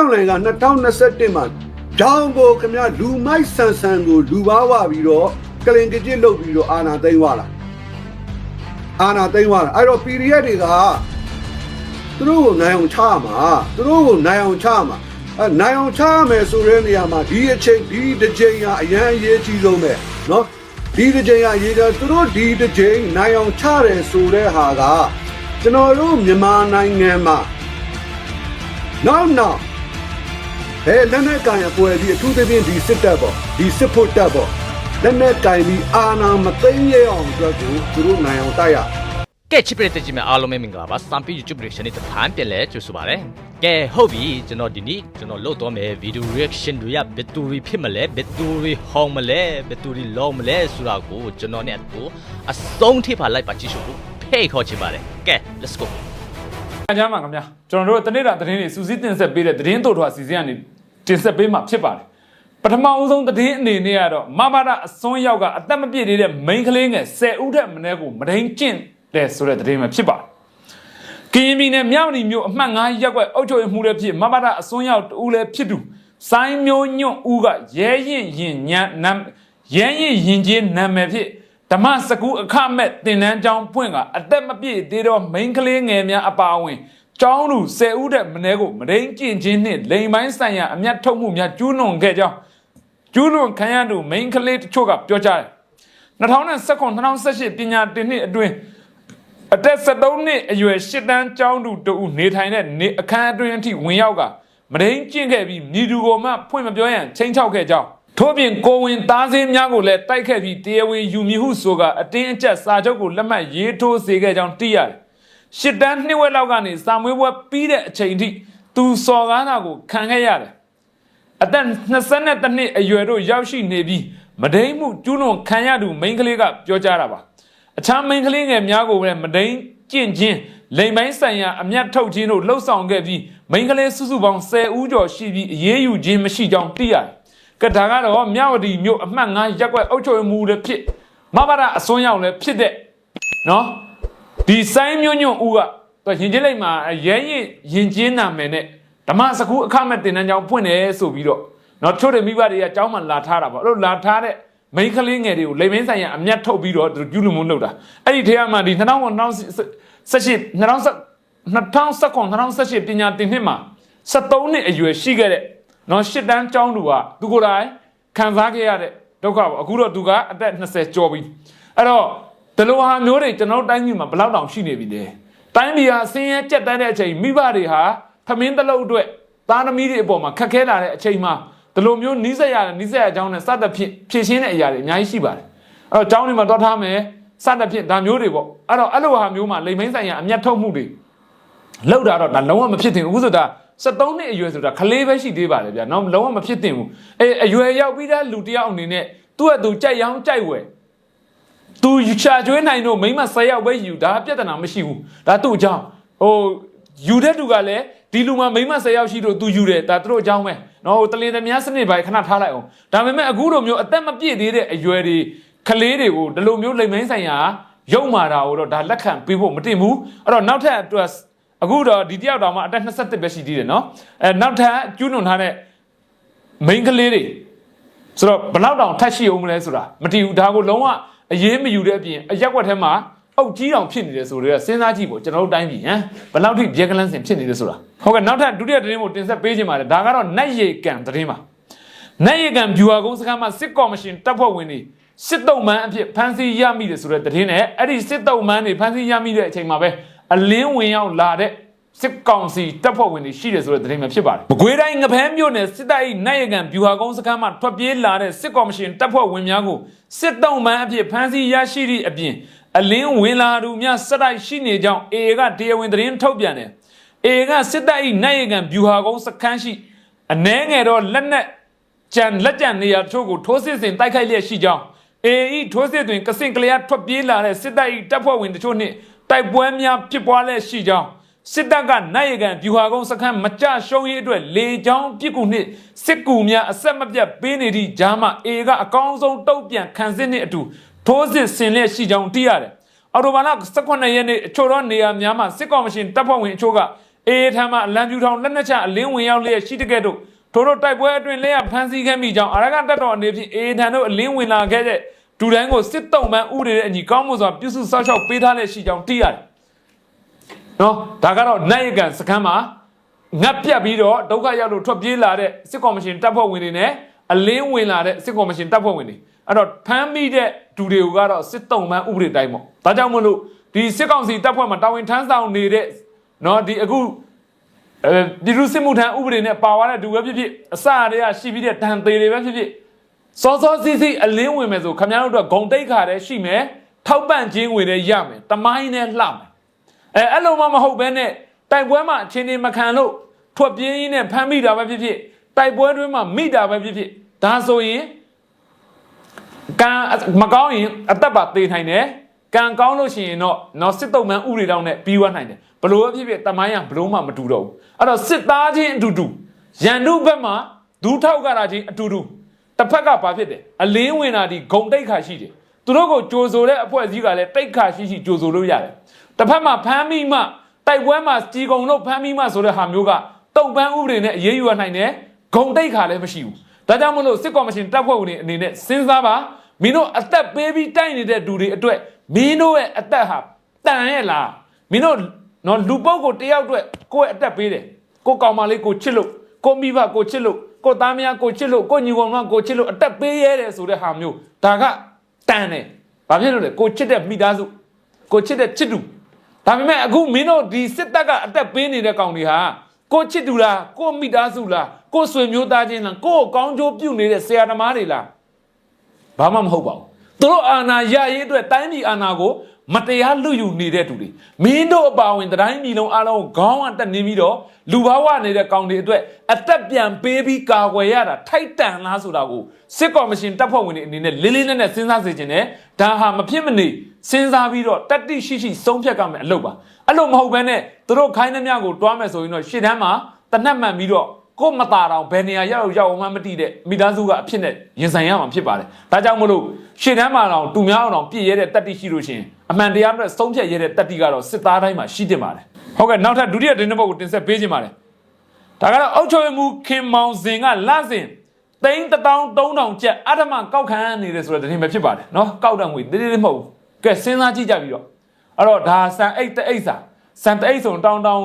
နောက်နိုင်ငံ2021မှာဂျောင်းကိုခင်ဗျာလူမိုက်ဆန်ဆန်ကိုလူပါဝပြီးတော့ကလင်ကကြစ်လုပ်ပြီးတော့အာနာသိမ်းသွားလာအာနာသိမ်းသွားလာအဲ့တော့ period တွေကသူတို့ကိုနိုင်အောင်ချရမှာသူတို့ကိုနိုင်အောင်ချရမှာအဲနိုင်အောင်ချရမယ်ဆိုတဲ့နေရာမှာဒီအချိန်ဒီတစ်ချိန်ကအရန်အရေးကြီးဆုံးပဲเนาะဒီတစ်ချိန်ကအရေးကြီးသူတို့ဒီတစ်ချိန်နိုင်အောင်ချတယ်ဆိုတဲ့ဟာကကျွန်တော်တို့မြန်မာနိုင်ငံမှာနောက်နောက် ဘယ်လက်နဲ့ကန်အပွဲဒီအထူးသဖြင့်ဒီစစ်တပ်ပေါ့ဒီစစ်ဖို့တပ်ပေါ့လက်နဲ့ကန်ပြီးအာဏာမသိမ်းရအောင်အတွက်ကိုသူတို့နိုင်အောင်တိုက်ရကဲချစ်ပရိသတ်ကြီးများအားလုံးပဲမင်္ဂလာပါစံပီ YouTube reaction နဲ့တစ်ခါပြန်လဲကြိုဆိုပါရစေကဲဟုတ်ပြီကျွန်တော်ဒီနေ့ကျွန်တော်လုပ်တော့မယ် video reaction တွေကဘယ်သူတွေဖြစ်မလဲဘယ်သူတွေဟောင်းမလဲဘယ်သူတွေလောမလဲဆိုတာကိုကျွန်တော်နဲ့အတူအဆုံးထိပါလိုက်ပါကြည့်ရှုဖို့ဖိတ်ခေါ်ချင်ပါတယ်ကဲ let's go အကြမ်းပါခင်ဗျာကျွန်တော်တို့တနေ့တာသတင်းတွေစူးစီးတင်ဆက်ပေးတဲ့သတင်းတို့ထွားစီစဉ်ကနေ တင်ဆက်ပေးမှာဖြစ်ပါတယ်ပထမဦးဆုံးသတင်းအနေနဲ့ကတော့မဘာဒအစွန်းရောက်ကအသက်မပြည့်သေးတဲ့ main ကလေးငယ်10ဦးထက်မနည်းကိုမဒိန်ကျင့်တဲ့ဆိုတဲ့သတင်းပဲဖြစ်ပါတယ်ကရင်ပြည်နယ်မြောက်နီမြို့အမှတ်9ရပ်ကွက်အုပ်ချုပ်ရေးမှူးလည်းဖြစ်မဘာဒအစွန်းရောက်တူလည်းဖြစ်သူစိုင်းမျိုးညွန့်ဦးကရဲရင်ရင်ညံနမ်ရဲရင်ရင်ချင်းနာမည်ဖြစ်ဓမ္မစကူအခမဲ့တင်နန်းကျောင်းပွင့်ကအသက်မပြည့်သေးတော့ main ကလေးငယ်များအပါအဝင် ကျောင်းသူ10ဦးတဲ့မနေ့ကိုမဒိန်ကျင့်ချင်းနှင့်လိန်ပိုင်းဆိုင်ရာအမျက်ထုတ်မှုများကျူးလွန်ခဲ့ကြောင်းကျူးလွန်ခံရသူ main ကလေးတချို့ကပြောကြားတယ်2019-2018ပညာတင်နှစ်အတွင်းအသက်73နှစ်အရွယ်ရှစ်တန်းကျောင်းသူတဦးနေထိုင်တဲ့နေအခန်းအတွင်းအထိဝင်ရောက်ကမဒိန်ကျင့်ခဲ့ပြီးမိသူကိုမှဖွင့်မပြောရန်ချိန်ချောက်ခဲ့ကြောင်းထို့ပြင်ကိုဝင်သားစင်းများကိုလည်းတိုက်ခဲ့ပြီးတရားဝင်ယူမည်ဟုဆိုကအတင်းအကျပ်စာချုပ်ကိုလက်မှတ်ရေးထိုးစေခဲ့ကြောင်းသိရတယ်။ ရှစ်တန်းနှစ်ဝက်လောက်ကနေစာမွေးပွဲပြီးတဲ့အချိန်ထိသူစော်ကားတာကိုခံခဲ့ရတယ်။အသက်22နှစ်အရွယ်တို့ရောက်ရှိနေပြီးမဒိန်မှုကျူးလွန်ခံရသူမိန်းကလေးကပြောကြားတာပါ။အခြားမိန်းကလေးငယ်များကိုလည်းမဒိန်ကျင့်ချင်းလိမ်ပိုင်းဆိုင်ရာအမျက်ထုတ်ခြင်းတို့လှုပ်ဆောင်ခဲ့ပြီးမိန်းကလေးစုစုပေါင်း10ဦးကျော်ရှိပြီးအေးအေးယူခြင်းမရှိကြောင်းသိရတယ်။ကဒါကတော့မြဝတီမြို့အမှတ်9ရပ်ကွက်အုပ်ချုပ်ရေးမှူးလည်းဖြစ်မဘာရအစွန်းရောက်လည်းဖြစ်တဲ့နော် ဒီစိုင်းမျိုးညွန့်ဦးကသူရင်ချင်းလိုက်မှာရဲရင်ရင်ချင်းနာမယ်နဲ့ဓမ္မစကူအခမဲ့တင်တန်းကြောင်းဖွင့်တယ်ဆိုပြီးတော့နော်ချို့တဲ့မိဘတွေကကျောင်းမှာလာထားတာပေါ့အဲ့လိုလာထားတဲ့မိန်းကလေးငယ်တွေကိုလိမ်မင်းဆိုင်ရာအမျက်ထုတ်ပြီးတော့သူကျူးလွန်မှုလုပ်တာအဲ့ဒီထဲမှာဒီ2018 2018 2019 2018ပညာတင်နှစ်မှာ73နှစ်အရွယ်ရှိခဲ့တဲ့နော်ရှစ်တန်းကျောင်းသူကသူကိုယ်တိုင်ခံစားခဲ့ရတဲ့ဒုက္ခပေါ့အခုတော့သူကအသက်20ကျော်ပြီအဲ့တော့ ဒီလိုဟာမျိုးတွေကျွန်တော်တို့တိုင်းပြည်မှာဘယ်လောက်တောင်ရှိနေပြီလဲတိုင်းပြည်ဟာဆင်းရဲကြက်တန်းတဲ့အချိန်မိဘတွေဟာသမင်းတစ်လုံးအတွက်သားသမီးတွေအပေါ်မှာခက်ခဲလာတဲ့အချိန်မှာဒီလိုမျိုးနီးစက်ရနီးစက်ရအကြောင်းနဲ့စသဖြင့်ဖြည့်ရှင်းတဲ့အရာတွေအများကြီးရှိပါတယ်အဲ့တော့အကြောင်းတွေမှာတော့ထားမယ်စသဖြင့်ဒါမျိုးတွေပေါ့အဲ့တော့အဲ့လိုဟာမျိုးမှာလိမ်မင်းဆိုင်ရာအမျက်ထုတ်မှုတွေလောက်တာတော့ဒါလုံးဝမဖြစ်သင့်ဘူးအခုဆိုတာ73နှစ်အရွယ်ဆိုတာခလေးပဲရှိသေးပါလေဗျာနော်လုံးဝမဖြစ်သင့်ဘူးအဲအရွယ်ရောက်ပြီးတဲ့လူတစ်ယောက်အနေနဲ့သူ့အတူကြိုက်ရောင်းကြိုက်ဝယ် သူယူချာကျွေးနိုင်လို့မိမ10ရောက်ပဲယူဒါပြဿနာမရှိဘူးဒါသူ့အကြောင်းဟိုယူတဲ့သူကလည်းဒီလူမှာမိမ10ရောက်ရှိလို့သူယူတယ်ဒါသူတို့အကြောင်းပဲနော်ဟိုတလင်းသမ ्या စနစ်ပိုင်းခဏထားလိုက်အောင်ဒါပေမဲ့အခုလိုမျိုးအသက်မပြည့်သေးတဲ့အရွယ်တွေကလေးတွေကိုဒီလိုမျိုးလိမ်မင်းဆိုင်ရာရုံမာတာကိုတော့ဒါလက်ခံပေးဖို့မတင်ဘူးအဲ့တော့နောက်ထပ်အခုတော့ဒီတယောက်တောင်မှအသက်27ပဲရှိသေးတယ်နော်အဲနောက်ထပ်ကျူးနွန်ထားတဲ့မိန်းကလေးတွေဆိုတော့ဘလောက်တောင်ထပ်ရှိအောင်မလဲဆိုတာမတည်ဘူးဒါကိုလုံးဝ အရေးမယူတဲ့အပြင်အရက်ွက်ထဲမှာအုတ်ကြီးတောင်ဖြစ်နေတယ်ဆိုတော့စဉ်းစားကြည့်ပေါ့ကျွန်တော်တို့တိုင်းပြည်ဟမ်ဘလောက်ထိဘျက်ကလန်းစင်ဖြစ်နေတယ်ဆိုတာဟုတ်ကဲ့နောက်ထပ်ဒုတိယသတင်းကိုတင်ဆက်ပေးခြင်းပါတယ်ဒါကတော့နတ်ရေကန်သတင်းပါနတ်ရေကန်ဗျူဟာကုန်းစခန်းမှာစစ်ကော်မရှင်တပ်ဖွဲ့ဝင်တွေစစ်တုံးမန်းအဖြစ်ဖမ်းဆီးရမိတယ်ဆိုတဲ့သတင်းနဲ့အဲ့ဒီစစ်တုံးမန်းတွေဖမ်းဆီးရမိတဲ့အချိန်မှာပဲအလင်းဝင်ရောက်လာတဲ့ စစ်ကောင်စီတပ်ဖွဲ့ဝင်တွေရှိတယ်ဆိုတဲ့သတင်းပဲဖြစ်ပါတယ်။မကွေးတိုင်းငပန်းမြို့နယ်စစ်တပ်၏နိုင်ရကန်ဗျူဟာကုန်းစခန်းမှထွက်ပြေးလာတဲ့စစ်ကောင်ရှင်တပ်ဖွဲ့ဝင်များကိုစစ်တုံးမှန်းအဖြစ်ဖမ်းဆီးရရှိသည့်အပြင်အလင်းဝင်လာသူများစတိုက်ရှိနေကြောင်း AA ကတရားဝင်သတင်းထုတ်ပြန်တယ်။ AA ကစစ်တပ်၏နိုင်ရကန်ဗျူဟာကုန်းစခန်းရှိအနှဲငယ်တော့လက်နက်ကြံလက်ကြံနေရာတချို့ကိုထိုးစစ်ဆင်တိုက်ခိုက်လျက်ရှိကြောင်း AA ထိုးစစ်တွင်ကစင်ကလျာထွက်ပြေးလာတဲ့စစ်တပ်၏တပ်ဖွဲ့ဝင်တချို့နှင့်တိုက်ပွဲများဖြစ်ပွားလျက်ရှိကြောင်း စစ်တပ်ကနိုင်ရကန်ဗျူဟာကုန်းစခန်းမကြရှုံးရေးအတွက်လေချောင်းပြစ်ကူနှင့်စစ်ကူများအဆက်မပြတ်ပေးနေသည့်ဂျာမအေကအကောင်းဆုံးတုတ်ပြန်ခံစစ်နှင့်အတူထိုးစစ်ဆင်လျက်ရှိကြောင်းသိရတယ်။အော်တိုဘာလ18ရက်နေ့အချို့သောနေရာများမှာစစ်ကောင်မရှင်တပ်ဖွဲ့ဝင်အချို့ကအေးထမ်းမှာအလံပြူထောင်လက်နက်ချအလင်းဝင်ရောက်လျက်ရှိတကဲ့သို့ထိုတို့တိုက်ပွဲအတွင်းလက်ရဖမ်းဆီးခဲ့မိကြောင်းအရကတက်တော်အနေဖြင့်အေးထမ်းတို့အလင်းဝင်လာခဲ့တဲ့ဒူတိုင်းကိုစစ်တုံးပန်းဥတွေတဲ့အညီကောင်းမှုစွာပြုစုစောင့်ရှောက်ပေးထားလက်ရှိကြောင်းသိရတယ် နော်ဒါကတော့နိုင်ရကန်စခန်းမှာငတ်ပြတ်ပြီးတော့ဒုက္ခရောက်လို့ထွက်ပြေးလာတဲ့စစ်ကော်မရှင်တပ်ဖွဲ့ဝင်တွေနဲ့အလင်းဝင်လာတဲ့စစ်ကော်မရှင်တပ်ဖွဲ့ဝင်တွေအဲ့တော့ဖမ်းမိတဲ့ဒူတွေကိုကတော့စစ်တုံးပန်းဥပဒေတိုင်းပေါ့ဒါကြောင့်မလို့ဒီစစ်ကောင်စီတပ်ဖွဲ့မှာတာဝန်ထမ်းဆောင်နေတဲ့နော်ဒီအခုအဲပြည်သူစစ်မှုထမ်းဥပဒေနဲ့ပါသွားတဲ့သူပဲဖြစ်ဖြစ်အစအရေကရှိပြီးတဲ့တန်သေးတွေပဲဖြစ်ဖြစ်စောစောစီးစီးအလင်းဝင်မယ်ဆိုခမများတို့အတွက်ဂုံတိတ်ခါတဲ့ရှိမယ်ထောက်ပံ့ခြင်းဝင်တဲ့ရမယ်တမိုင်းနဲ့လှမယ် အဲအဲ့လိုမှမဟုတ်ဘဲနဲ့တိုက်ပွဲမှာအချင်းချင်းမခံလို့ထွက်ပြေးရင်းနဲ့ဖမ်းမိတာပဲဖြစ်ဖြစ်တိုက်ပွဲတွင်းမှာမိတာပဲဖြစ်ဖြစ်ဒါဆိုရင်ကံမကောင်းရင်အသက်ပါသေးနိုင်တယ်ကံကောင်းလို့ရှိရင်တော့နော်စစ်တုံးမှန်ဥတွေတောင်းနဲ့ပြီးွားနိုင်တယ်ဘလို့ပဲဖြစ်ဖြစ်တမိုင်းကဘလို့မှမတူတော့ဘူးအဲ့တော့စစ်သားချင်းအတူတူရန်သူဘက်မှာဒူးထောက်ကတာချင်းအတူတူတစ်ဖက်ကဘာဖြစ်တယ်အလင်းဝင်တာဒီဂုံတိတ်ခါရှိတယ်သူတို့ကိုကြိုဆိုတဲ့အဖွဲ့အစည်းကလည်းတိတ်ခါရှိရှိကြိုဆိုလို့ရတယ် တစ်ဖက်မှာဖမ်းမိမှတိုက်ပွဲမှာကြီးကုံလို့ဖမ်းမိမှဆိုတဲ့ဟာမျိုးကတုံပန်းဥပဒေနဲ့အရေးယူရနိုင်တယ်ဂုံတိတ်ခါလည်းမရှိဘူးဒါကြောင့်မလို့စစ်ကော်မရှင်တပ်ဖွဲ့ဝင်တွေအနေနဲ့စဉ်းစားပါမင်းတို့အသက်ပေးပြီးတိုက်နေတဲ့လူတွေအတွက်မင်းတို့ရဲ့အသက်ဟာတန်ရဲ့လားမင်းတို့နော်လူပုဂ္ဂိုလ်တယောက်အတွက်ကိုယ့်ရဲ့အသက်ပေးတယ်ကိုကောင်မလေးကိုချစ်လို့ကိုမိဘကိုချစ်လို့ကိုသားမယားကိုချစ်လို့ကိုညီကောင်မကိုချစ်လို့အသက်ပေးရတယ်ဆိုတဲ့ဟာမျိုးဒါကတန်တယ်ဘာဖြစ်လို့လဲကိုချစ်တဲ့မိသားစုကိုချစ်တဲ့ချစ်သူ ဒါပေမဲ့အခုမင်းတို့ဒီစစ်တပ်ကအသက်ပေးနေတဲ့ကောင်တွေဟာကိုချစ်သူလားကိုမိသားစုလားကိုဆွေမျိုးသားချင်းလားကိုကောင်းကျိုးပြုနေတဲ့ဆရာသမားတွေလားဘာမှမဟုတ်ပါဘူးသူတို့အာဏာရရေးအတွက်တိုင်းပြည်အာဏာကိုမတရားလူယူနေတဲ့သူတွေမင်းတို့အပါဝင်တိုင်းပြည်လုံးအားလုံးကိုခေါင်းအတက်နေပြီးတော့လူဘာဝနေတဲ့ကောင်တွေအတွက်အသက်ပြန်ပေးပြီးကာကွယ်ရတာထိုက်တန်လားဆိုတာကိုစစ်ကော်မရှင်တပ်ဖွဲ့ဝင်တွေအနေနဲ့လေးလေးနက်နက်စဉ်းစားစေချင်တယ်ဒါဟာမဖြစ်မနေ စဉ်းစားပြီးတော့တတိရှိရှိဆုံးဖြတ်ကြမယ်အလုပ်ပါအဲ့လိုမဟုတ်ဘဲနဲ့သူတို့ခိုင်းနှမြကိုတွားမယ်ဆိုရင်တော့ရှေ့တန်းမှာတနက်မှန်ပြီးတော့ကိုမတာတောင်ဘယ်နေရာရောက်ရောက်မှမသိတဲ့မိသားစုကအဖြစ်နဲ့ရင်ဆိုင်ရမှာဖြစ်ပါတယ်။ဒါကြောင့်မလို့ရှေ့တန်းမှာတောင်တူများအောင်တောင်ပြည့်ရဲတဲ့တက်တိရှိလို့ရှိရင်အမှန်တရားနဲ့ဆုံးဖြတ်ရဲတဲ့တက်တိကတော့စစ်သားတိုင်းမှာရှိတင်ပါတယ်။ဟုတ်ကဲ့နောက်ထပ်ဒုတိယတင်းတစ်ပုတ်ကိုတင်ဆက်ပေးခြင်းပါတယ်။ဒါကတော့အောက်ချုပ်မှုခင်မောင်စင်ကလစဉ်သိန်း1300ကျပ်အထမကောက်ခံနေတယ်ဆိုတဲ့တင်ပဲဖြစ်ပါတယ်နော်။ကောက်တဲ့ငွေတိတိလေးမဟုတ်ဘူး။ ကဲစဉ်းစားကြည့်ကြပြီးတော့အဲ့တော့ဒါစံအိတ်တအိတ်စာစံတအိတ်ဆိုတောင်းတောင်း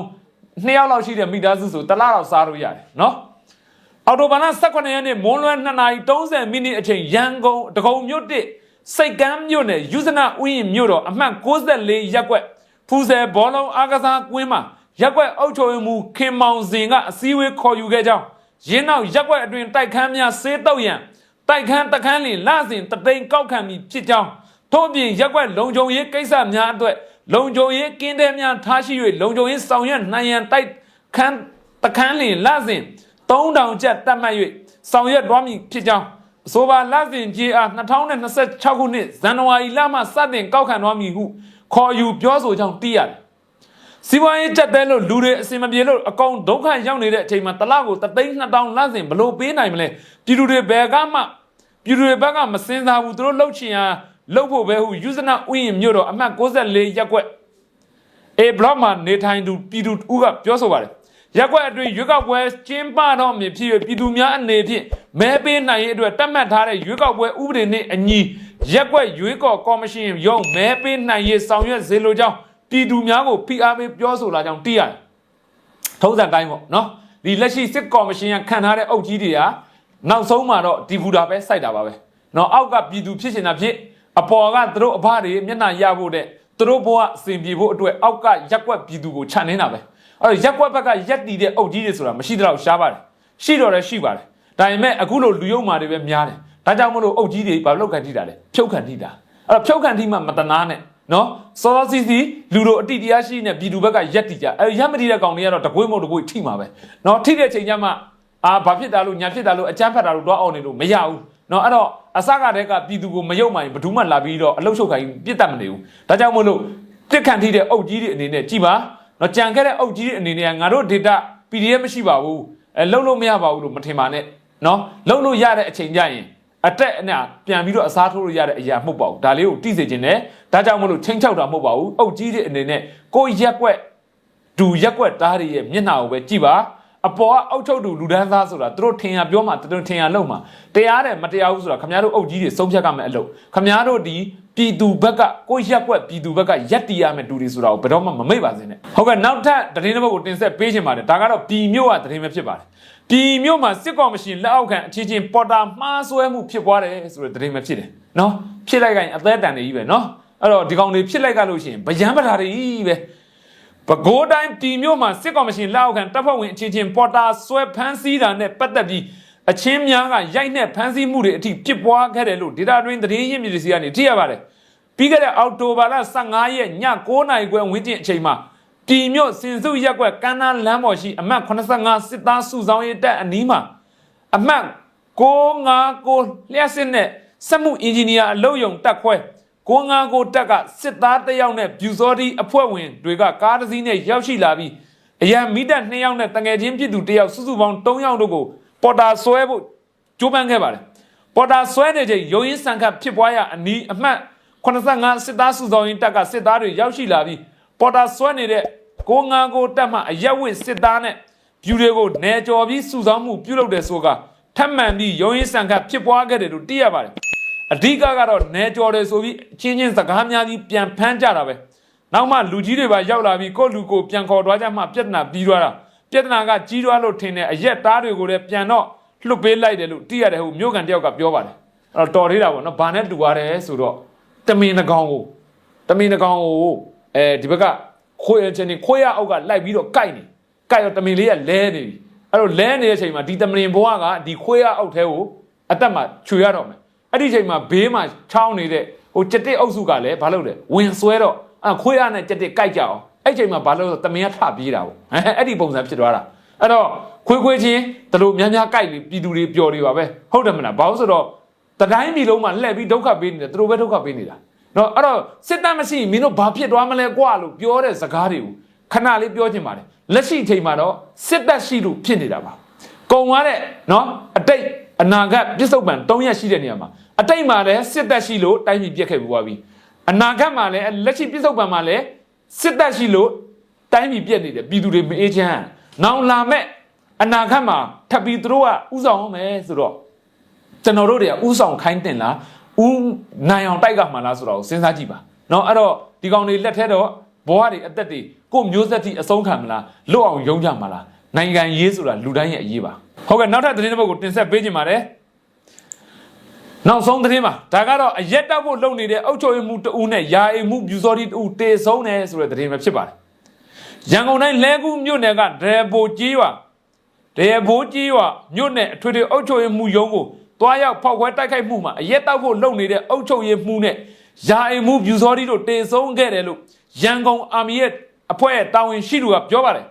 နှစ်ယောက်လောက်ရှိတဲ့မိသားစုဆိုတစ်လားတော့စားလို့ရတယ်နော်အော်တိုဘာလ18ရက်နေ့မွန်းလွဲ2:30မိနစ်အချိန်ရန်ကုန်တကုံမြို့တစ်စိတ်ကမ်းမြို့နယ်ယူဇနာဥယျာဉ်မြို့တော်အမှတ်64ရပ်ကွက်ဖူဆယ်ဘောလုံးအားကစားကွင်းမှာရပ်ကွက်အုပ်ချုပ်ရေးမှူးခင်မောင်စင်ကအစည်းအဝေးခေါ်ယူခဲ့ကြောင်းရင်းနောက်ရပ်ကွက်အတွင်တိုက်ခန်းများဆေးတော့ရန်တိုက်ခန်းတခန်းလင်လစဉ်တသိန်းကောက်ခံပြီးဖြစ်ကြောင်း ထို့အပြင်ရက်ကွက်လုံခြုံရေးကိစ္စများအတွက်လုံခြုံရေးကင်းတဲ့များထားရှိ၍လုံခြုံရေးဆောင်ရွက်နိုင်ရန်တိုက်ခန်းတခန်းလင်လစဉ်3000ကျပ်တတ်မှတ်၍ဆောင်ရွက်သွားမည်ဖြစ်ကြောင်းအဆိုပါလစဉ်ကြေးအား2026ခုနှစ်ဇန်နဝါရီလမှစတင်ကောက်ခံသွားမည်ဟုခေါ်ယူပြောဆိုကြောင်းသိရတယ်စီးပွားရေးတက်တဲ့လို့လူတွေအစင်မပြေလို့အကောင်ဒုက္ခရောက်နေတဲ့အချိန်မှာတစ်လကို3သိန်း2000လစဉ်ဘလို့ပေးနိုင်မလဲပြည်သူတွေဘယ်ကမှပြည်သူတွေဘက်ကမစင်စားဘူးသူတို့လှုပ်ချင်ရ လှုပ်ဖို့ပဲဟုယူဇနာဥယျာဉ်မြို့တော်အမှတ်64ရပ်ကွက်အေဘလော့မှာနေထိုင်သူပြည်သူဦးကပြောဆိုပါတယ်ရက်ကွက်အတွင်းရွေးကောက်ပွဲကျင်းပတော့မဖြစ်ရပြည်သူများအနေဖြင့်မဲပေးနိုင်ရေးအတွက်တတ်မှတ်ထားတဲ့ရွေးကောက်ပွဲဥပဒေနှင့်အညီရက်ကွက်ရွေးကောက်ကော်မရှင်ရုံးမဲပေးနိုင်ရေးဆောင်ရွက်စေလိုကြောင်းပြည်သူများကိုဖိအားပေးပြောဆိုလာကြောင်းသိရတယ်။ထုံးစံတိုင်းပေါ့နော်ဒီလက်ရှိစစ်ကော်မရှင်ကခံထားတဲ့အုပ်ကြီးတွေကနောက်ဆုံးမှာတော့ဒီဘူတာပဲစိုက်တာပါပဲ။နော်အောက်ကပြည်သူဖြစ်ရှင်တာဖြစ် အပေါ်ကသူတို့အဖတွေမျက်နှာရဖို့တဲ့သူတို့ဘဝအစဉ်ပြေဖို့အတွက်အောက်ကရက်ကွက်ပြည်သူကိုခြံနေတာပဲ။အဲ့တော့ရက်ကွက်ဘက်ကရက်တီတဲ့အုပ်ကြီးတွေဆိုတာမရှိတော့ရှားပါတယ်။ရှိတော့လည်းရှိပါတယ်။ဒါပေမဲ့အခုလိုလူယုံမာတွေပဲများတယ်။ဒါကြောင့်မလို့အုပ်ကြီးတွေဘာလို့ခံထိတာလဲဖြုတ်ခံထိတာ။အဲ့တော့ဖြုတ်ခံထိမှမတနာနဲ့နော်စောစောစီစီလူတို့အတိတရားရှိနေပြည်သူဘက်ကရက်တီကြအဲရက်မတီတဲ့ကောင်တွေကတော့တကွေးမဟုတ်တကွေးထိမှာပဲနော်ထိတဲ့ချိန်ကျမှအာဘာဖြစ်တာလို့ညာဖြစ်တာလို့အကြမ်းဖက်တာလို့တော့အောင်နေလို့မရဘူး နော်အဲ့တော့အစကတည်းကပြည်သူကိုမယုံမှရင်ဘယ်သူမှလာပြီးတော့အလုတ်ချုပ်ခိုင်းပြစ်တတ်မနေဘူးဒါကြောင့်မို့လို့တစ်ခန့်ထိတဲ့အုပ်ကြီးတွေအနေနဲ့ကြည်ပါနော်ကြံခဲ့တဲ့အုပ်ကြီးတွေအနေနဲ့ကငါတို့ data PDF မရှိပါဘူးအဲလုံလို့မရပါဘူးလို့မထင်ပါနဲ့နော်လုံလို့ရတဲ့အချိန်ကျရင်အတက်အနာပြန်ပြီးတော့အစားထိုးလို့ရတဲ့အရာမဟုတ်ပါဘူးဒါလေးကိုတိစေခြင်းနဲ့ဒါကြောင့်မလို့ချင်းချောက်တာမဟုတ်ပါဘူးအုတ်ကြီးတဲ့အနေနဲ့ကိုရက်ွက်ဒူရက်ွက်သားတွေရဲ့မျက်နှာကိုပဲကြည့်ပါ အပေါ်ကအောက်ချုပ်တူလူဒန်းသားဆိုတာသူတို့ထင်ရပြောမှသူတို့ထင်ရလုံးမှာတရားတယ်မတရားဘူးဆိုတာခင်ဗျားတို့အုပ်ကြီးတွေဆုံးဖြတ်ကြမယ်အလုပ်ခင်ဗျားတို့ဒီပြည်သူဘက်ကကိုရက်ွက်ပြည်သူဘက်ကရက်တီရမယ်တူတွေဆိုတာကိုဘယ်တော့မှမမိတ်ပါစေနဲ့ဟုတ်ကဲ့နောက်ထပ်သတင်းတစ်ပုဒ်ကိုတင်ဆက်ပေးချင်ပါတယ်ဒါကတော့ပြည်မြို့ကသတင်းပဲဖြစ်ပါတယ်ပြည်မြို့မှာစစ်ကော်မရှင်လက်အောက်ခံအချင်းချင်းပေါ်တာမှားဆွဲမှုဖြစ်ပွားတယ်ဆိုတဲ့သတင်းပဲဖြစ်တယ်နော်ဖြစ်လိုက်ခိုင်းအသက်တန်နေကြီးပဲနော်အဲ့တော့ဒီကောင်တွေဖြစ်လိုက်ကလို့ရှိရင်ဗျံပဓာတွေကြီးပဲ ပဲခူးတိုင်းပြည်မြို့မှာစစ်ကောင်မရှင်လက်အောက်ခံတပ်ဖွဲ့ဝင်အချင်းချင်းပေါ်တာဆွဲဖမ်းဆီးတာနဲ့ပတ်သက်ပြီးအချင်းများကရိုက်နှက်ဖမ်းဆီးမှုတွေအထိဖြစ်ပွားခဲ့တယ်လို့ဒေတာတွင်သတင်းရင်းမြစ်တွေစီကနေသိရပါတယ်။ပြီးခဲ့တဲ့အောက်တိုဘာလ15ရက်ည9နာရီခွဲဝန်းကျင်အချိန်မှာပြည်မြို့စင်စုရက်ကွက်ကမ်းနားလမ်းပေါ်ရှိအမှတ်85စစ်သားစုဆောင်ရေးတပ်အနီးမှာအမှတ်659လျှက်စစ်နဲ့စက်မှုအင်ဂျင်နီယာအလုပ်ယုံတက်ခွဲ 659တက်ကစစ်သားတစ်ယောက်နဲ့ဗျူစောတီအဖွဲ့ဝင်တွေကကားတစ်စီးနဲ့ရောက်ရှိလာပြီးအရန်မီတက်2ယောက်နဲ့တငယ်ချင်းပြည်သူတစ်ယောက်စုစုပေါင်း3ယောက်တို့ကိုပေါ်တာဆွဲဖို့ကြိုးပမ်းခဲ့ပါတယ်ပေါ်တာဆွဲနေချိန်ရုံရင်းဆန်ခတ်ဖြစ်ပွားရအနီးအမှတ်85စစ်သားစုဆောင်ရေးတက်ကစစ်သားတွေရောက်ရှိလာပြီးပေါ်တာဆွဲနေတဲ့659တက်မှအရက်ဝစ်စစ်သားနဲ့ဗျူတွေကိုနေကြော်ပြီးစုဆောင်မှုပြုလုပ်တယ်ဆိုကထပ်မံပြီးရုံရင်းဆန်ခတ်ဖြစ်ပွားခဲ့တယ်လို့သိရပါတယ် အဓိကကတော့နေကြော်တယ်ဆိုပြီးအချင်းချင်းစကားများပြီးပြန်ဖမ်းကြတာပဲနောက်မှလူကြီးတွေပါရောက်လာပြီးကိုယ့်လူကိုပြန်ခေါ်သွားကြမှပြဿနာပြီးသွားတာပြဿနာကကြီးသွားလို့ထင်တယ်အရက်သားတွေကိုလည်းပြန်တော့လှုပ်ပေးလိုက်တယ်လို့သိရတယ်ဟိုမြို့ကန်တယောက်ကပြောပါတယ်အဲ့တော့တော်သေးတာပေါ့နော်ဘာနဲ့တူရတယ်ဆိုတော့တမင်နှကောင်ကိုတမင်နှကောင်ကိုအဲဒီဘက်ကခွေချင်းနေခွေရအောက်ကလိုက်ပြီးတော့ကိုက်နေကိုက်တော့တမင်လေးကလဲနေပြီအဲ့တော့လဲနေတဲ့အချိန်မှာဒီတမင်ဘွားကဒီခွေရအောက်ထဲကိုအသက်မှာခြွေရတော့မယ် အဲ့ဒီချိန်မှာဘေးမှာချောင်းနေတဲ့ဟိုကြက်တစ်အုပ်စုကလည်းဘာလုပ်လဲဝင်ဆွဲတော့အခွေးရနဲ့ကြက်တစ်ကြိုက်ကြအောင်အဲ့ချိန်မှာဘာလုပ်လဲတမင်ကထပြေးတာပေါ့ဟဲ့အဲ့ဒီပုံစံဖြစ်သွားတာအဲ့တော့ခွေးခွေးချင်းတို့လိုများများကြိုက်ပြီးပြည်သူတွေပျော်နေပါပဲဟုတ်တယ်မလားဘာလို့ဆိုတော့တတိုင်းပြည်လုံးမှာလှည့်ပြီးဒုက္ခပေးနေတယ်သူတို့ပဲဒုက္ခပေးနေတာနော်အဲ့တော့စစ်တပ်မရှိရင်မင်းတို့ဘာဖြစ်သွားမလဲကွာလို့ပြောတဲ့စကားတွေကိုခဏလေးပြောချင်ပါတယ်လက်ရှိချိန်မှာတော့စစ်တပ်ရှိလို့ဖြစ်နေတာပါကုံသွားတဲ့နော်အတိတ်အနာဂတ်ပြစ္ဆုတ်ပံ၃ရက်ရှိတဲ့နေရာမှာ အတိတ်မှာလည်းစစ်သက်ရှိလို့တိုင်းပြည်ပြက်ခဲ့ပြီးသွားပြီအနာဂတ်မှာလည်းလက်ရှိပြစ္ဆုတ်ပံမှာလည်းစစ်သက်ရှိလို့တိုင်းပြည်ပြက်နေတယ်ပြည်သူတွေမအေးချမ်းနောင်လာမဲ့အနာဂတ်မှာထပ်ပြီးသူတို့ကဥဆောင်အောင်မယ်ဆိုတော့ကျွန်တော်တို့တွေကဥဆောင်ခိုင်းတင်လားဥနိုင်အောင်တိုက်ကမှလားဆိုတော့စဉ်းစားကြည့်ပါเนาะအဲ့တော့ဒီကောင်တွေလက်ထက်တော့ဘဝတွေအသက်တွေကိုယ့်မျိုးဆက်တိအဆုံးခံမလားလွတ်အောင်ယုံကြမှာလားနိုင်ငံရေးဆိုတာလူတိုင်းရဲ့အရေးပါဟုတ်ကဲ့နောက်ထပ်သတင်းတစ်ပုဒ်ကိုတင်ဆက်ပေးခြင်းပါတယ် နောက်ဆုံးသတင်းပါဒါကတော့အရက်တောက်ဖို့လုပ်နေတဲ့အုပ်ချုပ်ရေးမှုတဦးနဲ့ယာအိမ်မှုပြူစောတိတဦးတေဆုံးတယ်ဆိုတဲ့သတင်းပဲဖြစ်ပါတယ်ရန်ကုန်တိုင်းလဲကူးမြို့နယ်ကဒရဘိုကြီးရွာဒရဘိုးကြီးရွာမြို့နယ်အထွေထွေအုပ်ချုပ်ရေးမှုရုံးကိုတွားရောက်ဖောက်ခွဲတိုက်ခိုက်မှုမှာအရက်တောက်ဖို့လုပ်နေတဲ့အုပ်ချုပ်ရေးမှုနဲ့ယာအိမ်မှုပြူစောတိတို့တေဆုံးခဲ့တယ်လို့ရန်ကုန်အာမီရဲ့အဖွဲ့ရဲ့တာဝန်ရှိသူကပြောပါတယ်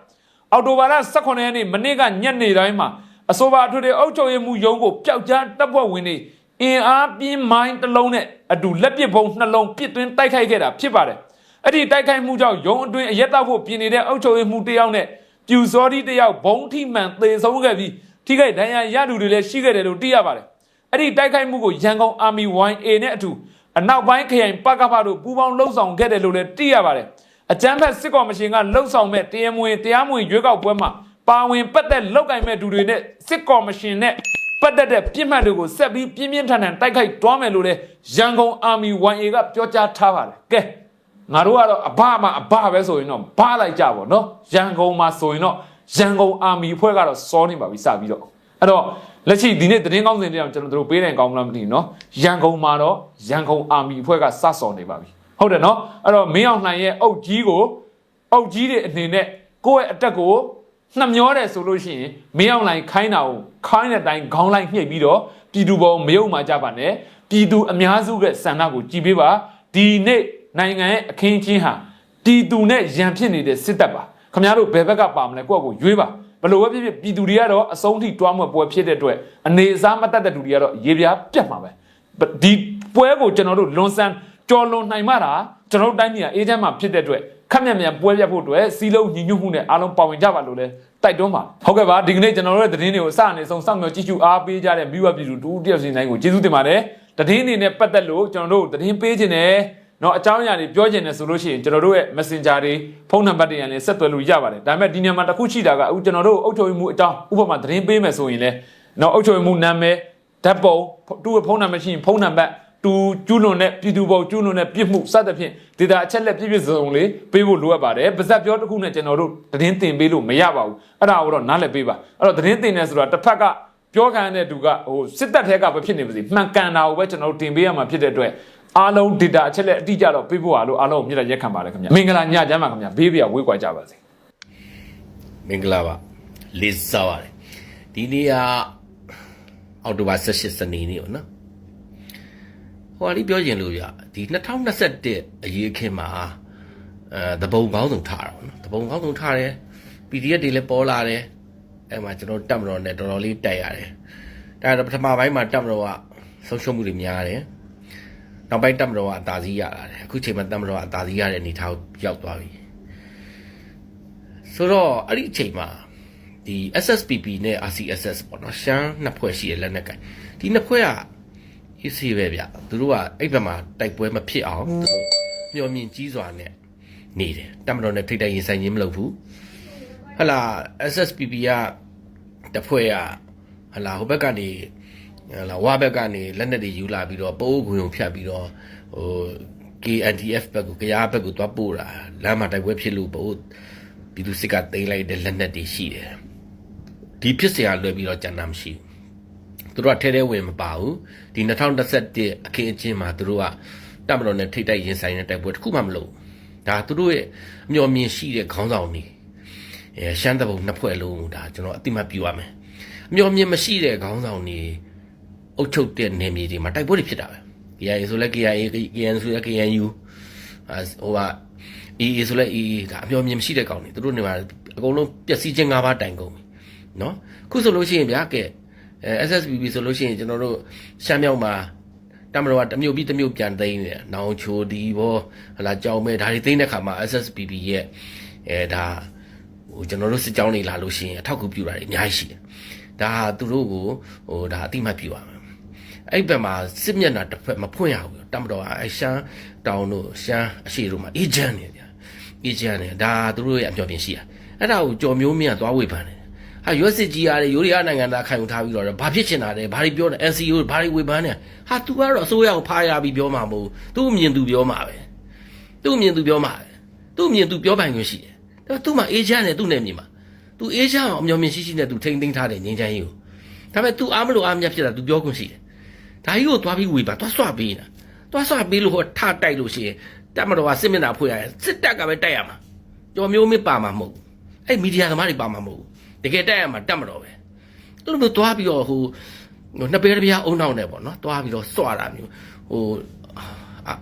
အော်တိုဘာလ18ရက်နေ့မနေ့ကညနေတိုင်းမှာအဆိုပါအထွေထွေအုပ်ချုပ်ရေးမှုရုံးကိုပျောက်ကြားတပ်ဖွဲ့ဝင်တွေ အင်အားပြင်းမိုင်းတစ်လုံးနဲ့အတူလက်ပစ်ဘုံနှလုံးပစ်သွင်းတိုက်ခိုက်ခဲ့တာဖြစ်ပါတယ်။အဲ့ဒီတိုက်ခိုက်မှုကြောင့်ရုံးအတွင်းအရက်တောက်ဖို့ပြင်နေတဲ့အုပ်ချုပ်ရေးမှုတစ်ယောက်နဲ့ပြူစောတိတစ်ယောက်ဘုံထိမှန်သေဆုံးခဲ့ပြီးထိခိုက်ဒဏ်ရာရသူတွေလည်းရှိခဲ့တယ်လို့သိရပါတယ်။အဲ့ဒီတိုက်ခိုက်မှုကိုရန်ကုန် Army 1A နဲ့အတူအနောက်ပိုင်းခရိုင်ပကဖတို့ပူးပေါင်းလှုပ်ဆောင်ခဲ့တယ်လို့လည်းသိရပါတယ်။အကြမ်းဖက်စစ်ကော်မရှင်ကလှုပ်ဆောင်မဲ့တရားမဝင်တရားမဝင်ရွေးကောက်ပွဲမှာပါဝင်ပတ်သက်လောက်ကင်မဲ့သူတွေနဲ့စစ်ကော်မရှင်နဲ့ ပတ်သက်တဲ့ပြစ်မှတ်တွေကိုဆက်ပြီးပြင်းပြင်းထန်ထန်တိုက်ခိုက်တွားမယ်လို့လည်းရန်ကုန်အာမီ 1A ကပြောကြားထားပါတယ်ကဲငါတို့ကတော့အဘမှာအဘပဲဆိုရင်တော့ဘားလိုက်ကြပါတော့ရန်ကုန်မှာဆိုရင်တော့ရန်ကုန်အာမီအဖွဲ့ကတော့စောနေပါပြီစပြီးတော့အဲ့တော့လက်ရှိဒီနေ့သတင်းကောင်းစင်တွေအောင်ကျွန်တော်တို့ပေးတယ်ကောင်းမလားမသိဘူးเนาะရန်ကုန်မှာတော့ရန်ကုန်အာမီအဖွဲ့ကစစောနေပါပြီဟုတ်တယ်เนาะအဲ့တော့မင်းအောင်လှိုင်ရဲ့အုတ်ကြီးကို အုတ်ကြီးတွေအနေနဲ့ကိုယ့်ရဲ့အတက်ကို နှမျောတယ်ဆိုလို့ရှိရင်မင်းအောင်လိုင်ခိုင်းတာကိုခိုင်းတဲ့အတိုင်းခေါင်းလိုက်ညှိပြီးတော့ပြည်သူပေါ်မယုံမှကြပါနဲ့ပြည်သူအများစုရဲ့ဆန္ဒကိုကြည်ပေးပါဒီနေ့နိုင်ငံရဲ့အခင်းချင်းဟာပြည်သူနဲ့ရန်ဖြစ်နေတဲ့စစ်တပ်ပါခင်ဗျားတို့ဘယ်ဘက်ကပါမလဲကိုယ့်ကိုရွေးပါဘယ်လိုပဲဖြစ်ဖြစ်ပြည်သူတွေကတော့အဆုံးထိတွားမွက်ပွဲဖြစ်တဲ့အတွက်အနေအစားမတတ်တဲ့လူတွေကတော့ရေပြားပြတ်မှာပဲဒီပွဲကိုကျွန်တော်တို့လွန်ဆန်းကြော်လွန်နိုင်မှတာကျွန်တော်တို့တိုင်းပြည်ကအေးချမ်းမှာဖြစ်တဲ့အတွက် ခက်မြန်မြန်ပွဲပြတ်ဖို့အတွက်စီးလုံးညီညွတ်မှုနဲ့အားလုံးပါဝင်ကြပါလို့လဲတိုက်တွန်းပါဟုတ်ကဲ့ပါဒီကနေ့ကျွန်တော်တို့ရဲ့သတင်းတွေကိုအစအနေဆုံးစောင့်မျှော်ကြည့်ရှုအားပေးကြတဲ့မိဘပြည်သူတူတယောက်စီတိုင်းကိုကျေးဇူးတင်ပါတယ်သတင်းတွေနဲ့ပတ်သက်လို့ကျွန်တော်တို့သတင်းပေးခြင်းနဲ့နော်အကြောင်းအရာတွေပြောချင်တယ်ဆိုလို့ရှိရင်ကျွန်တော်တို့ရဲ့ Messenger တွေဖုန်းနံပါတ်တွေအရင်ဆက်သွယ်လို့ရပါတယ်ဒါပေမဲ့ဒီနေရာမှာတစ်ခုရှိတာကအခုကျွန်တော်တို့အုပ်ချုပ်မှုအကြောင်းဥပမာသတင်းပေးမယ်ဆိုရင်လည်းနော်အုပ်ချုပ်မှုနာမည်ဓာတ်ပုံသူ့ဖုန်းနံပါတ်ရှိရင်ဖုန်းနံပါတ် တူကျူးလွန်တဲ့ပြည်သူပေါ်ကျူးလွန်တဲ့ပြစ်မှုစသဖြင့်ဒေတာအချက်လက်ပြည့်ပြည့်စုံစုံလေးပေးဖို့လိုအပ်ပါတယ်ပါဇက်ပြောတစ်ခုနဲ့ကျွန်တော်တို့သတင်းတင်ပေးလို့မရပါဘူးအဲ့ဒါကိုတော့နားလည်ပေးပါအဲ့တော့သတင်းတင်နေဆိုတာတစ်ဖက်ကပြောခံရတဲ့သူကဟိုစစ်တပ်ထဲကပဲဖြစ်နေပါစေမှန်ကန်တာကိုပဲကျွန်တော်တို့တင်ပေးရမှာဖြစ်တဲ့အတွက်အားလုံး data အချက်လက်အတိအကျတော့ပေးဖို့အားလို့အားလုံးကိုမြစ်တာရက်ခံပါတယ်ခင်ဗျာမင်္ဂလာညချမ်းပါခင်ဗျာဘေးပြဝေးကွာကြပါစေမင်္ဂလာပါလေးစားပါတယ်ဒီနေ့ကအောက်တိုဘာ16စနေနေ့ပေါ့နော် ဟိုအလေးပြောရင်လို့ပြဒီ2021အရေးအခင်းမှာအဲတပုံကောင်းဆုံးထားတာပေါ့နော်တပုံကောင်းဆုံးထားတယ် PDF တွေလည်းပေါ်လာတယ်အဲမှာကျွန်တော်တက်မတော်နဲ့တော်တော်လေးတိုက်ရတယ်ဒါတော့ပထမပိုင်းမှာတက်မတော်ကဆုံးရှုံးမှုတွေများတယ်နောက်ပိုင်းတက်မတော်ကအသာစီးရလာတယ်အခုချိန်မှာတက်မတော်ကအသာစီးရတဲ့အနေအထားကိုရောက်သွားပြီဆိုတော့အဲ့ဒီအချိန်မှာဒီ SSPP နဲ့ RCSS ပေါ့နော်ရှမ်းနှစ်ဖွဲ့ရှိတဲ့လက်နက်ကင်ဒီနှစ်ဖွဲ့က AC ပဲဗျသူတို့ကအဲ့ဘက်မှာတိုက်ပွဲမဖြစ်အောင်သူတို့မျောမြင်ကြီးစွာနဲ့နေတယ်တမတော်နဲ့ထိတ်တိုက်ရင်ဆိုင်ခြင်းမလုပ်ဘူးဟလာ SSPP ကတဖွဲ့ကဟလာဟိုဘက်ကနေဟလာဝါဘက်ကနေလက်နက်တွေယူလာပြီးတော့ပိုးခွင်ကိုဖြတ်ပြီးတော့ဟို KNDF ဘက်ကိုကြားဘက်ကိုသွားပို့တာလမ်းမှာတိုက်ပွဲဖြစ်လို့ပို့ပြည်သူစစ်ကတိမ့်လိုက်တဲ့လက်နက်တွေရှိတယ်ဒီဖြစ်စရာလွယ်ပြီးတော့ကြံတာမရှိဘူး သူတို့ကထဲထဲဝင်မပါဘူးဒီ2021အခင်းအကျင်းမှာသူတို့ကတပ်မတော်နဲ့ထိတ်တိုက်ရင်ဆိုင်တဲ့တိုက်ပွဲတစ်ခုမှမလုပ်ဘူးဒါသူတို့ရဲ့အမျှော်မြင်ရှိတဲ့ခေါင်းဆောင်တွေအဲရှမ်းတဘုံနှစ်ဖွဲ့လုံးဒါကျွန်တော်အတိမတ်ပြရမယ်အမျှော်မြင်မရှိတဲ့ခေါင်းဆောင်တွေအုပ်ချုပ်တဲ့နေမြေတွေမှာတိုက်ပွဲတွေဖြစ်တာပဲ KIA ဆိုလဲ KIA KN ဆိုလဲ KNU အဲဟိုကအေးအေးဆိုလဲအေးအေးဒါအမျော်မြင်မရှိတဲ့ကောင်တွေသူတို့နေမှာအကုန်လုံးပျက်စီးခြင်း၅ပါးတိုင်ကုန်ပြီနော်ခုဆိုလို့ရှိရင်ဗျာကဲ အဲ SSBB ဆိုလို့ရှိရင်ကျွန်တော်တို့ရှမ်းမြောက်မှာတမတော်ကတစ်မျိုးပြီးတစ်မျိုးပြန်သိမ်းနေတယ်။နောင်ချိုဒီဘောဟလာကြောင်မဲဒါတွေသိမ်းတဲ့ခါမှာ SSBB ရဲ့အဲဒါဟိုကျွန်တော်တို့စစ်ကြောင်းတွေလာလို့ရှိရင်အထောက်အကူပြုတာတွေအများကြီးရှိတယ်။ဒါဟာသူတို့ကိုဟိုဒါအတိမတ်ပြုရမယ်။အဲ့ဘက်မှာစစ်မျက်နှာတစ်ဖက်မဖွင့်ရဘူး။တမတော်ကအဲရှမ်းတောင်တို့ရှမ်းအရှိတို့မှာအေဂျင့်နေတယ်အေဂျင့်နဲ့ဒါသူတို့ရဲ့အပြော်ပြင်ရှိတာအဲ့ဒါကိုကြော်မျိုးမြတ်သွားဝေဖန်တယ် ဟာရွက်စစ်ကြီးရတယ်ယူရီးယားနိုင်ငံသားခံယူထားပြီးတော့ဘာဖြစ်ချင်တာလဲဘာတွေပြောနေ NCO ဘာတွေဝေဖန်နေဟာ तू ကတော့အစိုးရကိုဖားရပြီးပြောမှာမဟုတ်သူ့အမြင်သူပြောမှာပဲသူ့အမြင်သူပြောမှာပဲသူ့အမြင်သူပြောပိုင်ခွင့်ရှိတယ်ဒါသူ့မှာအေဂျင့်နဲ့သူ့နဲ့မြင်မှာ तू အေဂျင့်အောင်အမျော်မြင်ရှိရှိနဲ့ तू ထိမ့်သိမ်းထားတယ်ငင်းချမ်းကြီးကိုဒါပေမဲ့ तू အားမလို့အားမမြတ်ဖြစ်တာ तू ပြောခွင့်ရှိတယ်ဒါကြီးကိုသွားပြီးဝေဖန်သွားဆွပေးနေတာသွားဆွပေးလို့ဟောထတိုက်လို့ရှိရင်တက်မတော်ကစစ်မျက်နှာဖွင့်ရတယ်စစ်တပ်ကပဲတိုက်ရမှာ ကြော်မျိုးမပါမှာမဟုတ်ဘူးအဲ့မီဒီယာသမားတွေပါမှာမဟုတ်ဘူး တကယ်တက်ရမှာတက်မတော့ပဲသူတို့တို့သွားပြီးတော့ဟိုဟိုနှစ်ပေတစ်ပြားအုံနောက်နဲ့ပေါ့နော်သွားပြီးတော့စွတာမျိုးဟိုအာ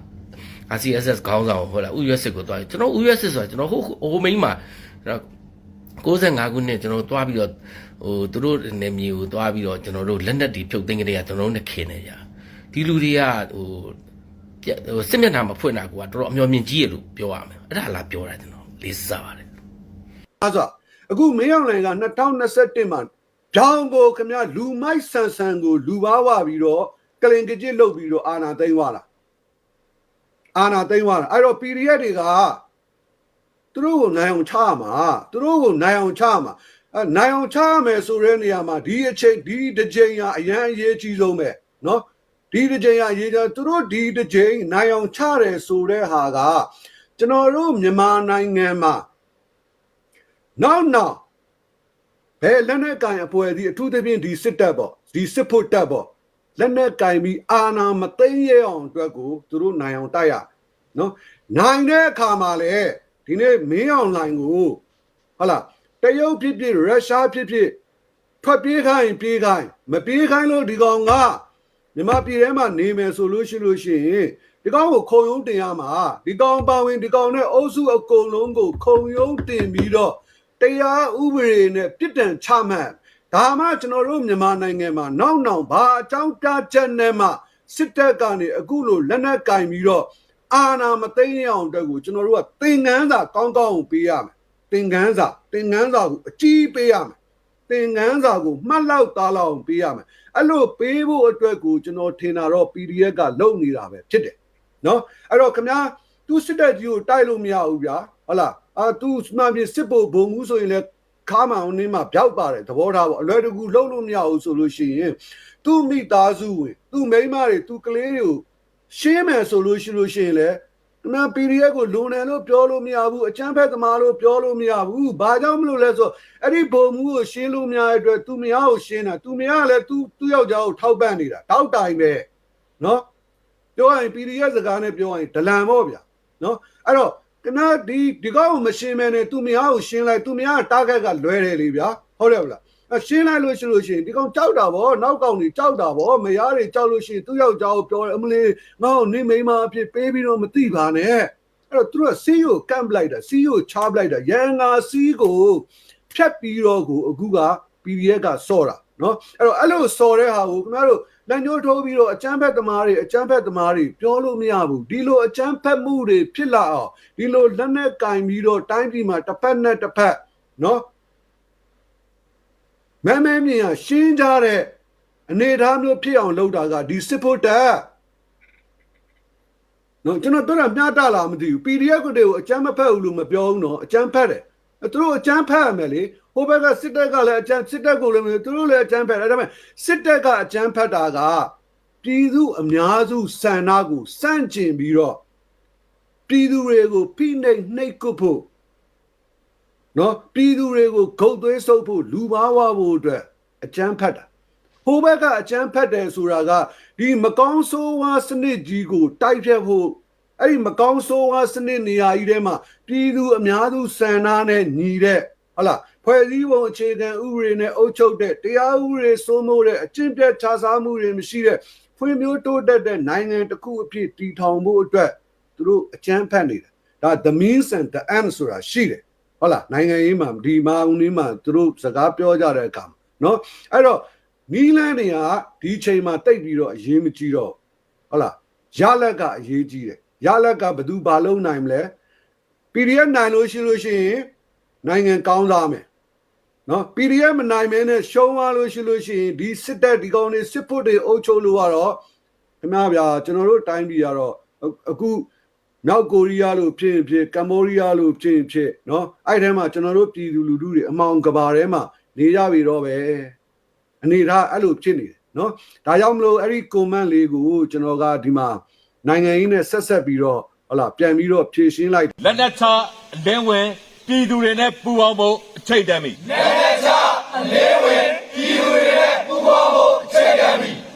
RCSS ခေါင်းဆောင်ဟုတ်လားဥယျစစ်ကိုသွားကျွန်တော်ဥယျစစ်ဆိုတာကျွန်တော်ဟိုဟိုမိန်းမှာ65ခုနှစ်ကျွန်တော်သွားပြီးတော့ဟိုသူတို့နေမျိုးကိုသွားပြီးတော့ကျွန်တော်တို့လက်နက်တွေဖြုတ်သိမ်းကြတဲ့ကကျွန်တော်တို့နဲ့ခင်နေကြဒီလူတွေကဟိုပြဟိုစစ်မျက်နှာမှာဖွင့်တာကတော်တော်အမျော်မြင်ကြီးရလို့ပြောရမယ်အဲ့ဒါလားပြောတာကျွန်တော်လေးစားပါတယ်အဲဆို အခုမင်းအောင်လှိုင်က2021မှာကြောင်ကိုခမရလူမိုက်ဆန်ဆန်ကိုလူပါဝပြီးတော့ကလင်ကကြစ်လုတ်ပြီးတော့အာနာသိမ်းသွားတာအာနာသိမ်းသွားတာအဲ့တော့ PDF တွေကသူတို့ကိုနိုင်အောင်ချရမှာသူတို့ကိုနိုင်အောင်ချရမှာအဲနိုင်အောင်ချရမယ်ဆိုတဲ့နေရာမှာဒီအချိန်ဒီတစ်ချိန်ကအရန်အရေးကြီးဆုံးပဲเนาะဒီတစ်ချိန်ကအရေးကြီးသူတို့ဒီတစ်ချိန်နိုင်အောင်ချတယ်ဆိုတဲ့ဟာကကျွန်တော်တို့မြန်မာနိုင်ငံမှာ နောက်နောက်ဘယ်လက်နဲ့ကင်အဖွဲ့အစည်းအထူးသဖြင့်ဒီစစ်တပ်ပေါ့ဒီစစ်ဖို့တပ်ပေါ့လက်နဲ့ကင်ပြီးအာဏာမသိမ်းရအောင်အတွက်ကိုသူတို့နိုင်အောင်တိုက်ရနော်နိုင်တဲ့အခါမှာလေဒီနေ့မင်းအောင်လိုင်ကိုဟုတ်လားတရုတ်ဖြစ်ဖြစ်ရုရှားဖြစ်ဖြစ်ထွက်ပြေးခိုင်းပြေးခိုင်းမပြေးခိုင်းလို့ဒီကောင်ကမြန်မာပြည်ထဲမှာနေမယ်ဆိုလို့ရှိလို့ရှိရင်ဒီကောင်ကိုခုံရုံးတင်ရမှာဒီကောင်ပါဝင်ဒီကောင်နဲ့အုပ်စုအကုန်လုံးကိုခုံရုံးတင်ပြီးတော့ တရားဥပဒေနဲ့ပြစ်ဒဏ်ချမှတ်ဒါမှကျွန်တော်တို့မြန်မာနိုင်ငံမှာနောက်နောက်ဘာအကြောင်းပြချက်နဲ့မှစစ်တပ်ကနေအခုလိုလက်နက်ကင်ပြီးတော့အာဏာမသိမ်းရအောင်အတွက်ကိုကျွန်တော်တို့ကသင်ငန်းစာကောင်းကောင်းကိုပေးရမယ်သင်ငန်းစာသင်ငန်းစာကိုအကြီးပေးရမယ်သင်ငန်းစာကိုမှတ်လောက်သားလောက်အောင်ပေးရမယ်အဲ့လိုပေးဖို့အတွက်ကိုကျွန်တော်ထင်တာတော့ PDF ကလုပ်နေတာပဲဖြစ်တယ်နော်အဲ့တော့ခင်ဗျာသူစစ်တပ်ကြီးကိုတိုက်လို့မရဘူးဗျာဟုတ်လား အာသူမှန်ပြင်စစ်ဖို့ဘုံမှုဆိုရင်လည်းခါမှန်အောင်နေမှာပြောက်ပါတယ်သဘောထားပေါ့အလွယ်တကူလုံးလို့မရဘူးဆိုလို့ရှိရင်သူ့မိသားစုဝင်သူ့မိန်းမတွေသူ့ကလေးတွေကိုရှင်းမယ်ဆိုလို့ရှိလို့ရှိရင်လည်းခင်ဗျာ PDF ကိုလုံတယ်လို့ပြောလို့မရဘူးအချမ်းဖက်သမားလို့ပြောလို့မရဘူးဘာကြောင့်မလို့လဲဆိုအဲ့ဒီဘုံမှုကိုရှင်းလို့မရတဲ့အတွက်သူမရကိုရှင်းတာသူမရကလည်းသူသူ့ယောက်ျားကိုထောက်ပံ့နေတာတောက်တိုင်ပဲနော်ပြောရရင် PDF စကားနဲ့ပြောရရင်ဒလန်ပေါ့ဗျာနော်အဲ့တော့ ကနဒီဒီကောက်ကိုမရှင်းမဲနဲ့သူမယားကိုရှင်းလိုက်သူမယားတာဂက်ကလွဲတယ်လေဗျာဟုတ်တယ်ဗလားအရှင်းလိုက်လို့ရှိလို့ရှိရင်ဒီကောင်ကြောက်တာဗောနောက်ကောင်တွေကြောက်တာဗောမယားတွေကြောက်လို့ရှိရင်သူ့ယောက်ျားကိုပြောတယ်အမလေးငါ့ကိုနေမိန်းမအဖြစ်ပေးပြီးတော့မသိပါနဲ့အဲ့တော့သူတို့ကစီးကိုကန့်ပလိုက်တာစီးကိုချားပလိုက်တာရန်ငါစီးကိုဖြတ်ပြီးတော့ကိုအခုက PDF ကစော့တာနော်အဲ့တော့အဲ့လိုစော်တဲ့ဟာကိုခင်ဗျားတို့ လက်ညှိုးထိုးပြီးတော့အကျန်းဖက်သမားတွေအကျန်းဖက်သမားတွေပြောလို့မရဘူးဒီလိုအကျန်းဖက်မှုတွေဖြစ်လာအောင်ဒီလိုလက်နဲ့ကင်ပြီးတော့တိုင်းပြည်မှာတစ်ဖက်နဲ့တစ်ဖက်နော်မဲမဲမြင်ရရှင်းကြတဲ့အနေအထားမျိုးဖြစ်အောင်လုပ်တာကဒီစစ်ဖို့တက်နော်ကျွန်တော်တို့ကမျှတလာမသိဘူး PDF ကိုတွေကိုအကျန်းမဖက်ဘူးလို့မပြောဘူးနော်အကျန်းဖက်တယ်အဲသူတို့အကျန်းဖက်ရမယ်လေ ဟိုဘက်ကစစ်တပ်ကလည်းအကျန်းစစ်တပ်ကိုလည်းမသူတို့လည်းအကျန်းဖက်တယ်ဒါပေမဲ့စစ်တပ်ကအကျန်းဖက်တာကပြည်သူအများစုစံနာကိုစန့်ကျင်ပြီးတော့ပြည်သူတွေကိုဖိနှိပ်နှိပ်ကွပ်ဖို့နော်ပြည်သူတွေကိုဂုတ်သွေးဆုပ်ဖို့လူပါဝဖို့အတွက်အကျန်းဖက်တာဟိုဘက်ကအကျန်းဖက်တယ်ဆိုတာကဒီမကောင်းဆိုးဝါးစနစ်ကြီးကိုတိုက်ဖြတ်ဖို့အဲ့ဒီမကောင်းဆိုးဝါးစနစ်နေရာကြီးထဲမှာပြည်သူအများစုစံနာနဲ့ညီတဲ့ ဟုတ်လားဖွဲ့စည်းပုံအခြေခံဥပဒေနဲ့အုပ်ချုပ်တဲ့တရားဥပဒေစိုးမိုးတဲ့အကျင့်ပြတ်ခြားစားမှုတွေမရှိတဲ့ဖွံ့ဖြိုးတိုးတက်တဲ့နိုင်ငံတစ်ခုအဖြစ်တည်ထောင်ဖို့အတွက်သူတို့အကျန်းဖက်နေတာဒါ the means and the end ဆိုတာရှိတယ်ဟုတ်လားနိုင်ငံရေးမှာဒီမာဦးနည်းမှာသူတို့စကားပြောကြတဲ့အခါမှာနော်အဲ့တော့မီလန်းတွေကဒီချိန်မှာတိတ်ပြီးတော့အရေးမကြီးတော့ဟုတ်လားရလက်ကအရေးကြီးတယ်ရလက်ကဘယ်သူဘာလုပ်နိုင်မလဲ PDF နိုင်လို့ရှိလို့ရှိရင် နိုင်ငံကောင်းစားမယ်နော် PDF မနိုင်မဲနဲ့ရှုံးသွားလို့ရှိလို့ရှိရင်ဒီစစ်တပ်ဒီကောင်တွေစစ်ဖို့တွေအုပ်ချုပ်လို့ကတော့ခင်ဗျားဗျာကျွန်တော်တို့တိုင်းပြည်ကတော့အခုမြောက်ကိုရီးယားလို့ဖြစ်ဖြစ်ကမ္ဘောဒီးယားလို့ဖြစ်ဖြစ်နော်အဲ့ထဲမှာကျွန်တော်တို့ပြည်သူလူထုတွေအမောင်ကဘာထဲမှာနေရပြီတော့ပဲအနေထားအဲ့လိုဖြစ်နေတယ်နော်ဒါကြောင့်မလို့အဲ့ဒီ comment လေးကိုကျွန်တော်ကဒီမှာနိုင်ငံရေးနဲ့ဆက်ဆက်ပြီးတော့ဟုတ်လားပြန်ပြီးတော့ဖြည့်ရှင်းလိုက်လက်လက်ချအလင်းဝဲ ပြည်သူတွေနဲ့ပူးပေါင်းဖို့အထိတ်တမ်းပြီလက်